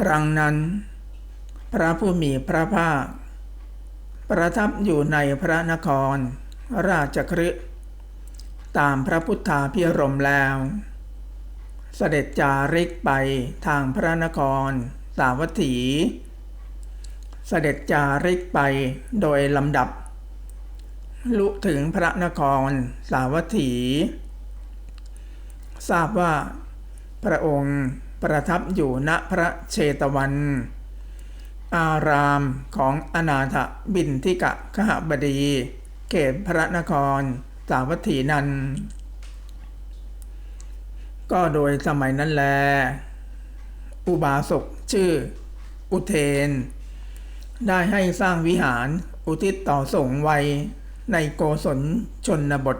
ครั้งนั้น พระผู้มีพระภาค ประทับอยู่ในพระนคร ราชคฤห์ตามพระพุทธาพิรมแล้ว เสด็จจาริกไปทางพระนคร สาวัตถี เสด็จจาริกไปโดยลำดับ ลุถึงพระนคร สาวัตถี ทราบว่าพระองค์ ประทับอยู่ณพระเชตวัน อารามของอนาถบินทิกะขหบดี เขตพระนครสาวัตถีนันก็โดยสมัยนั้นแล อุบาสกชื่อ อุเทน ได้ให้สร้างวิหารอุทิศต่อสงฆ์ไวในโกศลชนบท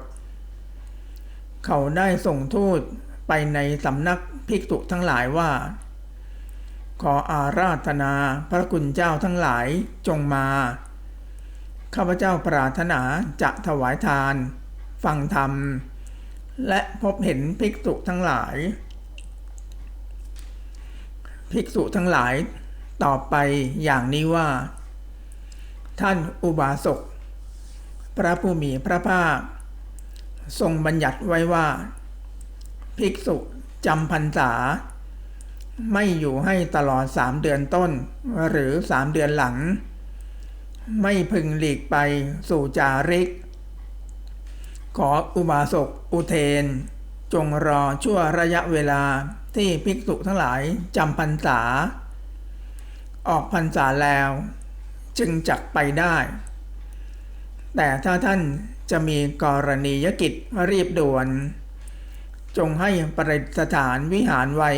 เขาได้ส่งทูต ไปในสำนักภิกษุทั้งหลายว่า ขออาราธนาพระคุณเจ้าทั้งหลายจงมา ข้าพเจ้าปรารถนาจะถวายทาน ฟังธรรม และพบเห็นภิกษุทั้งหลาย ภิกษุทั้งหลายตอบไปอย่างนี้ว่า ท่านอุบาสก พระผู้มีพระภาค ทรงบัญญัติไว้ว่า ภิกษุจำพรรษา ไม่อยู่ให้ตลอดสามเดือนต้น หรือสามเดือนหลัง ไม่พึงหลีกไปสู่จาริก ขออุบาสกอุเทน จงรอชั่วระยะเวลาที่ภิกษุทั้งหลายจำพรรษา ออกพรรษาแล้ว จึงจักไปได้ แต่ถ้าท่านจะมีกรณียกิจรีบด่วน จงให้ประดิษฐานวิหารไว้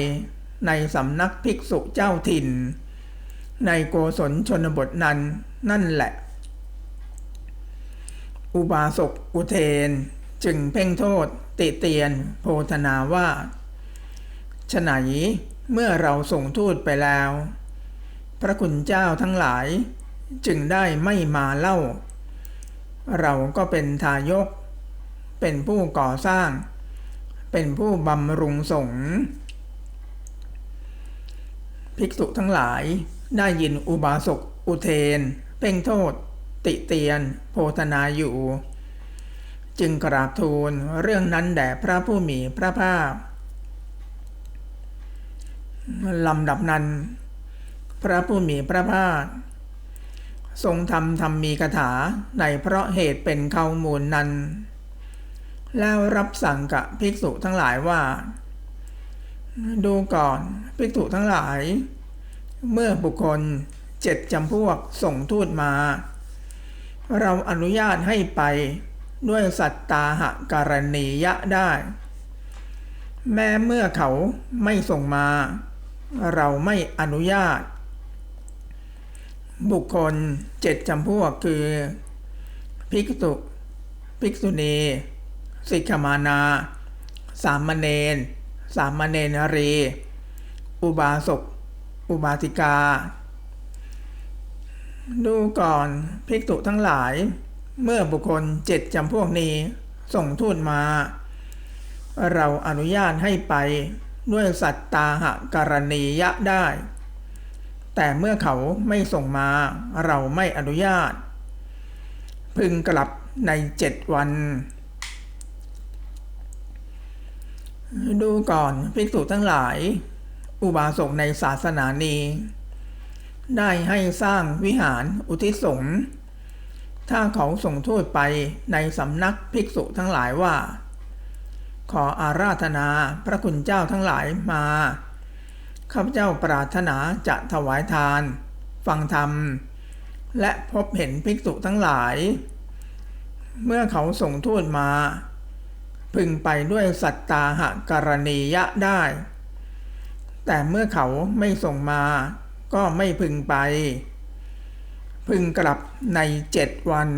ในสำนักภิกษุเจ้าถิ่น ในโกศลชนบทนั้นนั่นแหละ อุบาสกอุเทนจึงเพ่งโทษติเตียนโพธนาว่าฉไหนเมื่อเราส่งทูตไปแล้ว พระคุณเจ้าทั้งหลายจึงได้ไม่มาเล่า เราก็เป็นทายก เป็นผู้ก่อสร้าง เป็นผู้บำรุงสงฆ์ภิกษุทั้งหลายได้ยินอุบาสกอุเทน เพ่งโทษ ติเตียน โพธนาอยู่ จึงกราบทูลเรื่องนั้นแด่พระผู้มีพระภาคลำดับนั้น พระผู้มีพระภาคทรงทำธรรมมีคาถาในเพราะเหตุเป็นเขามูลนั้น แล้วรับสั่งกับภิกษุทั้งหลายว่า ดูก่อนภิกษุทั้งหลาย เมื่อบุคคลเจ็ดจำพวกส่งทูตมา เราอนุญาตให้ไปด้วยสัตตาหการณียะได้ แม้เมื่อเขาไม่ส่งมา เราไม่อนุญาต บุคคลเจ็ดจำพวกคือ ภิกษุ ภิกษุณี สิกมานา สามเณร สามเณรรี อุบาสก อุบาสิกา ดูก่อนภิกษุทั้งหลาย เมื่อบุคคลเจ็ดจำพวกนี้ส่งทูตมา เราอนุญาตให้ไปด้วยสัตตาหการณียะได้ แต่เมื่อเขาไม่ส่งมาเราไม่อนุญาต พึงกลับในเจ็ดวัน ดูก่อนภิกษุทั้งหลาย อุบาสกในศาสนานี้ ได้ให้สร้างวิหารอุทิศสงฆ์ถ้าเขาส่งทูตไปในสำนักภิกษุทั้งหลายว่า ขออาราธนาพระคุณเจ้าทั้งหลายมาข้าพเจ้าปรารถนาจะถวายทาน ฟังธรรม และพบเห็นภิกษุทั้งหลาย เมื่อเขาส่งทูตมา พึงไปด้วยสัตตาหกรณียะได้ แต่เมื่อเขาไม่ส่งมาก็ไม่พึงไป พึงกลับในเจ็ดวัน